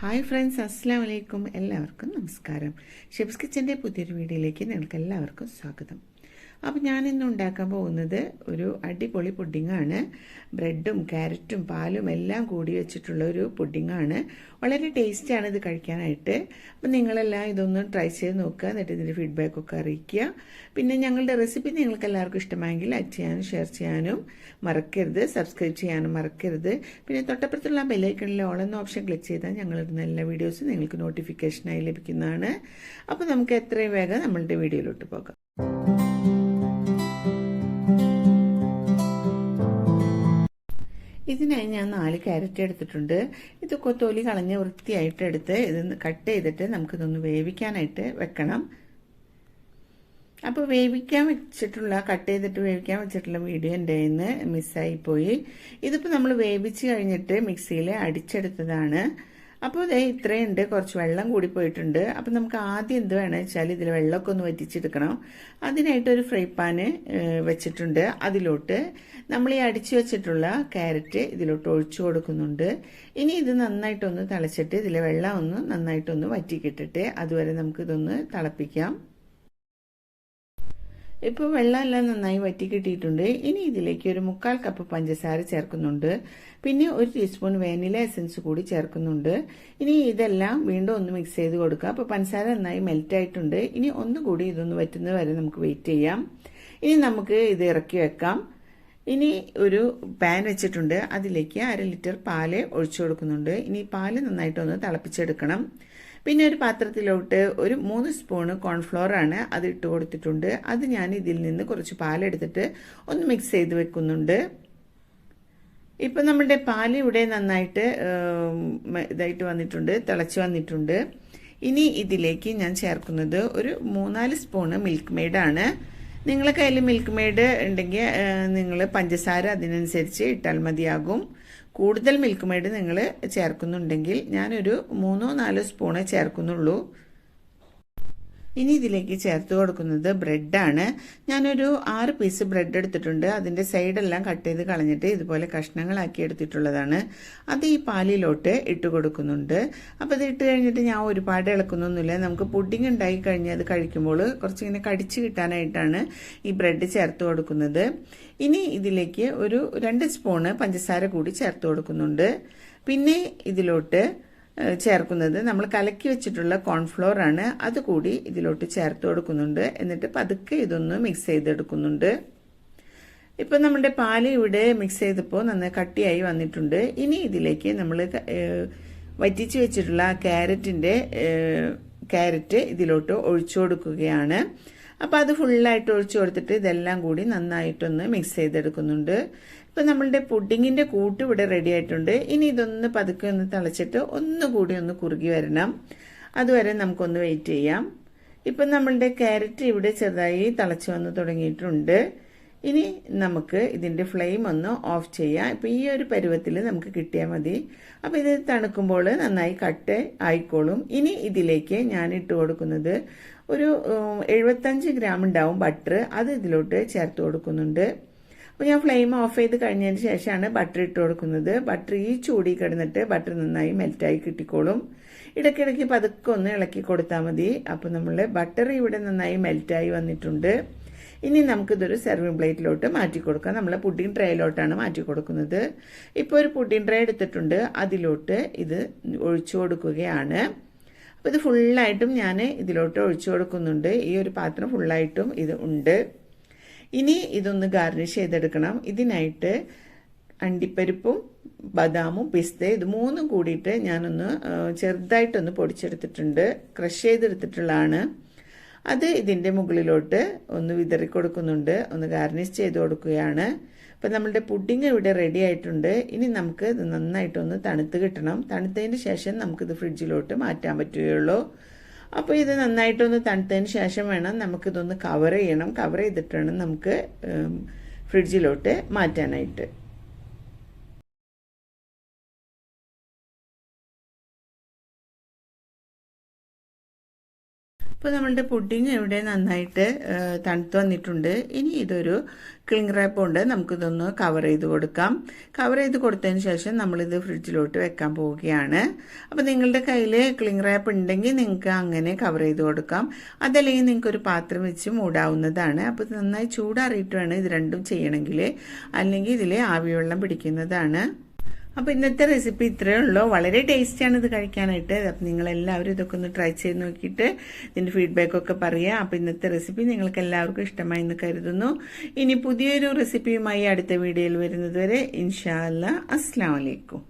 Hi friends അസ്സാം വലൈക്കും എല്ലാവർക്കും നമസ്കാരം. ഷെബ്സ് കിച്ചന്റെ പുതിയൊരു വീഡിയോയിലേക്ക് നിങ്ങൾക്ക് എല്ലാവർക്കും സ്വാഗതം. അപ്പോൾ ഞാനിന്ന് ഉണ്ടാക്കാൻ പോകുന്നത് ഒരു അടിപൊളി പുഡിങ്ങാണ്. ബ്രെഡും ക്യാരറ്റും പാലും എല്ലാം കൂടി വെച്ചിട്ടുള്ള ഒരു പുഡിങ്ങാണ്. വളരെ ടേസ്റ്റിയാണ് ഇത് കഴിക്കാനായിട്ട്. അപ്പം നിങ്ങളെല്ലാം ഇതൊന്ന് ട്രൈ ചെയ്ത് നോക്കുക. എന്നിട്ട് ഇതിന്റെ ഫീഡ്ബാക്കൊക്കെ അറിയിക്കുക. പിന്നെ ഞങ്ങളുടെ റെസിപ്പി നിങ്ങൾക്ക് എല്ലാവർക്കും ഇഷ്ടമായെങ്കിൽ ലൈക്ക് ചെയ്യാനും ഷെയർ ചെയ്യാനും മറക്കരുത്. സബ്സ്ക്രൈബ് ചെയ്യാനും മറക്കരുത്. പിന്നെ തൊട്ടപ്പുറത്തുള്ള ബെല്ലൈക്കണിലെ ഓൾ എന്ന ഓപ്ഷൻ ക്ലിക്ക് ചെയ്താൽ ഞങ്ങളിടുന്ന എല്ലാ വീഡിയോസും നിങ്ങൾക്ക് നോട്ടിഫിക്കേഷനായി ലഭിക്കുന്നതാണ്. അപ്പോൾ നമുക്ക് എത്രയും വേഗം നമ്മളുടെ വീഡിയോയിലോട്ട് പോകാം. ഇതിനായി ഞാൻ നാല് ക്യാരറ്റ് എടുത്തിട്ടുണ്ട്. ഇത് കൊത്തോലി കളഞ്ഞ് വൃത്തിയായിട്ട് എടുത്ത് ഇത് കട്ട് ചെയ്തിട്ട് നമുക്കിതൊന്ന് വേവിക്കാനായിട്ട് വെക്കണം. അപ്പോൾ വേവിക്കാൻ വെച്ചിട്ടുള്ള കട്ട് ചെയ്തിട്ട് വേവിക്കാൻ വെച്ചിട്ടുള്ള വീഡിയോ എന്റെ നിന്ന് മിസ്സായിപ്പോയി ഇതിപ്പോൾ നമ്മൾ വേവിച്ച് കഴിഞ്ഞിട്ട് മിക്സിയിൽ അടിച്ചെടുത്തതാണ്. അപ്പോൾ ഇതേ ഇത്രയുണ്ട്. കുറച്ച് വെള്ളം കൂടി പോയിട്ടുണ്ട്. അപ്പോൾ നമുക്ക് ആദ്യം എന്ത് വേണമെന്ന് വെച്ചാൽ ഇതിൽ വെള്ളമൊക്കെ ഒന്ന് വറ്റിച്ചെടുക്കണം. അതിനായിട്ട് ഒരു ഫ്രൈ പാന് വെച്ചിട്ടുണ്ട്. അതിലോട്ട് നമ്മൾ ഈ അടിച്ചു വെച്ചിട്ടുള്ള ക്യാരറ്റ് ഇതിലോട്ട് ഒഴിച്ചു കൊടുക്കുന്നുണ്ട്. ഇനി ഇത് നന്നായിട്ടൊന്ന് തിളച്ചിട്ട് ഇതിലെ വെള്ളം ഒന്ന് നന്നായിട്ടൊന്ന് വറ്റിക്കിട്ടിട്ട് അതുവരെ നമുക്കിതൊന്ന് തിളപ്പിക്കാം. ഇപ്പോൾ വെള്ളമെല്ലാം നന്നായി വറ്റി കിട്ടിയിട്ടുണ്ട്. ഇനി ഇതിലേക്ക് ഒരു മുക്കാൽ കപ്പ് പഞ്ചസാര ചേർക്കുന്നുണ്ട്. പിന്നെ ഒരു ടീസ്പൂൺ വാനില എസൻസ് കൂടി ചേർക്കുന്നുണ്ട്. ഇനി ഇതെല്ലാം വീണ്ടും ഒന്ന് മിക്സ് ചെയ്ത് കൊടുക്കുക അപ്പോൾ പഞ്ചസാര നന്നായി മെൽറ്റ് ആയിട്ടുണ്ട്. ഇനി ഒന്നുകൂടി ഇതൊന്ന് വറ്റുന്നത് വരെ നമുക്ക് വെയിറ്റ് ചെയ്യാം. ഇനി നമുക്ക് ഇത് ഇറക്കി വെക്കാം. ഇനി ഒരു പാൻ വെച്ചിട്ടുണ്ട്. അതിലേക്ക് അര ലിറ്റർ പാൽ ഒഴിച്ചു കൊടുക്കുന്നുണ്ട്. ഇനി പാൽ നന്നായിട്ടൊന്ന് തിളപ്പിച്ചെടുക്കണം. പിന്നെ ഒരു പാത്രത്തിലോട്ട് ഒരു മൂന്ന് സ്പൂണ് കോൺഫ്ലോറാണ് അത് ഇട്ട് കൊടുത്തിട്ടുണ്ട്. അത് ഞാൻ ഇതിൽ നിന്ന് കുറച്ച് പാലെടുത്തിട്ട് ഒന്ന് മിക്സ് ചെയ്ത് വെക്കുന്നുണ്ട്. ഇപ്പം നമ്മുടെ പാൽ ഇവിടെ നന്നായിട്ട് ഇതായിട്ട് വന്നിട്ടുണ്ട് തിളച്ച് വന്നിട്ടുണ്ട്. ഇനി ഇതിലേക്ക് ഞാൻ ചേർക്കുന്നത് ഒരു മൂന്നാൽ സ്പൂണ് മിൽക്ക് മെയ്ഡാണ് നിങ്ങളെ കയ്യിൽ മിൽക്ക് മെയ്ഡ് ഉണ്ടെങ്കിൽ നിങ്ങൾ പഞ്ചസാര അതിനനുസരിച്ച് ഇട്ടാൽ മതിയാകും. കൂടുതൽ മിൽക്ക് മെയ്ഡ് നിങ്ങൾ ചേർക്കുന്നുണ്ടെങ്കിൽ ഞാനൊരു മൂന്നോ നാലോ സ്പൂണേ ചേർക്കുന്നുള്ളൂ. ഇനി ഇതിലേക്ക് ചേർത്ത് കൊടുക്കുന്നത് ബ്രെഡാണ്. ഞാനൊരു ആറ് പീസ് ബ്രെഡ് എടുത്തിട്ടുണ്ട്. അതിന്റെ സൈഡെല്ലാം കട്ട് ചെയ്ത് കളഞ്ഞിട്ട് ഇതുപോലെ കഷ്ണങ്ങളാക്കി എടുത്തിട്ടുള്ളതാണ്. അത് ഈ പാലിലോട്ട് ഇട്ട് കൊടുക്കുന്നുണ്ട്. അപ്പോൾ ഇത് ഇട്ട് കഴിഞ്ഞിട്ട് ഞാൻ ഒരുപാട് ഇളക്കുന്നൊന്നുമില്ല. നമുക്ക് പുഡിംഗ് ഉണ്ടായി കഴിഞ്ഞ് അത് കഴിക്കുമ്പോൾ കുറച്ചിങ്ങനെ കടിച്ച് കിട്ടാനായിട്ടാണ് ഈ ബ്രെഡ് ചേർത്ത് കൊടുക്കുന്നത്. ഇനി ഇതിലേക്ക് ഒരു രണ്ട് സ്പൂണ് പഞ്ചസാര കൂടി ചേർത്ത് കൊടുക്കുന്നുണ്ട്. പിന്നെ ഇതിലോട്ട് ചേർക്കുന്നത്. നമ്മൾ കലക്കി വെച്ചിട്ടുള്ള കോൺഫ്ലോർ ആണ്. അതുകൂടി ഇതിലോട്ട് ചേർത്ത് കൊടുക്കുന്നുണ്ട്. എന്നിട്ട് പതുക്കെ ഇതൊന്ന് മിക്സ് ചെയ്തെടുക്കുന്നുണ്ട്. ഇപ്പം നമ്മുടെ പാൽ ഇവിടെ മിക്സ് ചെയ്തപ്പോൾ നന്നായി കട്ടിയായി വന്നിട്ടുണ്ട്. ഇനി ഇതിലേക്ക് നമ്മൾ വറ്റിച്ച് വെച്ചിട്ടുള്ള ക്യാരറ്റിന്റെ ക്യാരറ്റ് ഇതിലോട്ട് ഒഴിച്ചു കൊടുക്കുകയാണ്. അപ്പോൾ അത് ഫുള്ളായിട്ട് ഒഴിച്ചു കൊടുത്തിട്ട് ഇതെല്ലാം കൂടി നന്നായിട്ടൊന്ന് മിക്സ് ചെയ്തെടുക്കുന്നുണ്ട്. ഇപ്പം നമ്മളുടെ പുഡിങ്ങിന്റെ കൂട്ട് ഇവിടെ റെഡി ആയിട്ടുണ്ട്. ഇനി ഇതൊന്ന് പതുക്കെ ഒന്ന് തിളച്ചിട്ട് ഒന്നുകൂടി ഒന്ന് കുറുകി വരണം. അതുവരെ നമുക്കൊന്ന് വെയിറ്റ് ചെയ്യാം. ഇപ്പം നമ്മളുടെ ക്യാരറ്റ് ഇവിടെ ചെറുതായി തിളച്ച് വന്ന് തുടങ്ങിയിട്ടുണ്ട്. ഇനി നമുക്ക് ഇതിന്റെ ഫ്ലെയിം ഒന്ന് ഓഫ് ചെയ്യാം. ഇപ്പം ഈ ഒരു പരുവത്തിൽ നമുക്ക് കിട്ടിയാൽ മതി. അപ്പോൾ ഇത് തണുക്കുമ്പോൾ നന്നായി കട്ട് ആയിക്കോളും. ഇനി ഇതിലേക്ക് ഞാൻ ഇട്ട് കൊടുക്കുന്നത് ഒരു എഴുപത്തഞ്ച് ഗ്രാം ഉണ്ടാവും ബട്ടർ അത് ഇതിലോട്ട് ചേർത്ത് കൊടുക്കുന്നുണ്ട്. അപ്പോൾ ഞാൻ ഫ്ലെയിം ഓഫ് ചെയ്ത് കഴിഞ്ഞതിന് ശേഷമാണ് ബട്ടർ ഇട്ട് കൊടുക്കുന്നത്. ബട്ടർ ഈ ചൂടി കിടന്നിട്ട് ബട്ടർ നന്നായി മെൽറ്റായി കിട്ടിക്കോളും. ഇടയ്ക്കിടയ്ക്ക് പതുക്കെ ഒന്ന് ഇളക്കി കൊടുത്താൽ മതി. അപ്പോൾ നമ്മൾ ബട്ടർ ഇവിടെ നന്നായി മെൽറ്റായി വന്നിട്ടുണ്ട്. ഇനി നമുക്കിതൊരു സെർവിങ് പ്ലേറ്റിലോട്ട് മാറ്റി കൊടുക്കാം. നമ്മൾ പുഡിംഗ് ട്രേയിലോട്ടാണ് മാറ്റി കൊടുക്കുന്നത്. ഇപ്പോൾ ഒരു പുഡിംഗ് ട്രേ എടുത്തിട്ടുണ്ട്. അതിലോട്ട് ഇത് ഒഴിച്ചു കൊടുക്കുകയാണ്. അപ്പോൾ ഇത് ഫുള്ളായിട്ടും ഞാൻ ഇതിലോട്ട് ഒഴിച്ചു കൊടുക്കുന്നുണ്ട്. ഈ ഒരു പാത്രം ഫുള്ളായിട്ടും ഇത് ഉണ്ട്. ഇനി ഇതൊന്ന് ഗാർണിഷ് ചെയ്തെടുക്കണം. ഇതിനായിട്ട് അണ്ടിപ്പരിപ്പും ബദാമും പിസ്ത ഇത് മൂന്നും കൂടിയിട്ട് ഞാനൊന്ന് ചെറുതായിട്ടൊന്ന് പൊടിച്ചെടുത്തിട്ടുണ്ട്. ക്രഷ് ചെയ്തെടുത്തിട്ടുള്ളതാണ്. അത് ഇതിന്റെ മുകളിലോട്ട് ഒന്ന് വിതറി കൊടുക്കുന്നുണ്ട്. ഒന്ന് ഗാർണിഷ് ചെയ്ത് കൊടുക്കുകയാണ്. അപ്പം നമ്മളുടെ പുഡിങ് ഇവിടെ റെഡി ആയിട്ടുണ്ട്. ഇനി നമുക്ക് ഇത് നന്നായിട്ടൊന്ന് തണുത്ത് കിട്ടണം. തണുത്തതിന് ശേഷം നമുക്കിത് ഫ്രിഡ്ജിലോട്ട് മാറ്റാൻ പറ്റുകയുള്ളൂ. അപ്പോൾ ഇത് നന്നായിട്ടൊന്ന് തണുത്തതിന് ശേഷം വേണം നമുക്കിതൊന്ന് കവർ ചെയ്യണം. കവർ ചെയ്തിട്ട് വേണം നമുക്ക് ഫ്രിഡ്ജിലോട്ട് മാറ്റാനായിട്ട്. അപ്പോൾ നമ്മളുടെ പുഡിങ് ഇവിടെ നന്നായിട്ട് തണുത്ത് വന്നിട്ടുണ്ട്. ഇനി ഇതൊരു ക്ലിങ് റാപ്പ് കൊണ്ട് നമുക്കിതൊന്ന് കവർ ചെയ്ത് കൊടുക്കാം. കവർ ചെയ്ത് കൊടുത്തതിന് ശേഷം നമ്മളിത് ഫ്രിഡ്ജിലോട്ട് വെക്കാൻ പോവുകയാണ്. അപ്പോൾ നിങ്ങളുടെ കയ്യിൽ ക്ലിങ് റാപ്പ് ഉണ്ടെങ്കിൽ നിങ്ങൾക്ക് അങ്ങനെ കവർ ചെയ്ത് കൊടുക്കാം. അതല്ലെങ്കിൽ നിങ്ങൾക്ക് ഒരു പാത്രം വെച്ച് മൂടാവുന്നതാണ്. അപ്പോൾ നന്നായി ചൂടാറിയിട്ട് വേണം ഇത് രണ്ടും ചെയ്യണമെങ്കിൽ. അല്ലെങ്കിൽ ഇതിൽ ആവിവെള്ളം പിടിക്കുന്നതാണ്. അപ്പോൾ ഇന്നത്തെ റെസിപ്പി ഇത്രയേ ഉള്ളൂ. വളരെ ടേസ്റ്റിയാണ് ഇത് കഴിക്കാനായിട്ട്. അപ്പം നിങ്ങളെല്ലാവരും ഇതൊക്കെ ഒന്ന് ട്രൈ ചെയ്ത് നോക്കിയിട്ട് ഇതിന്റെ ഫീഡ്ബാക്കൊക്കെ പറയുക. അപ്പോൾ ഇന്നത്തെ റെസിപ്പി നിങ്ങൾക്ക് എല്ലാവർക്കും ഇഷ്ടമായി എന്ന് കരുതുന്നു. ഇനി പുതിയൊരു റെസിപ്പിയുമായി അടുത്ത വീഡിയോയിൽ വരുന്നത് വരെ ഇൻഷാ അല്ലാ അസ്സാം വലൈക്കും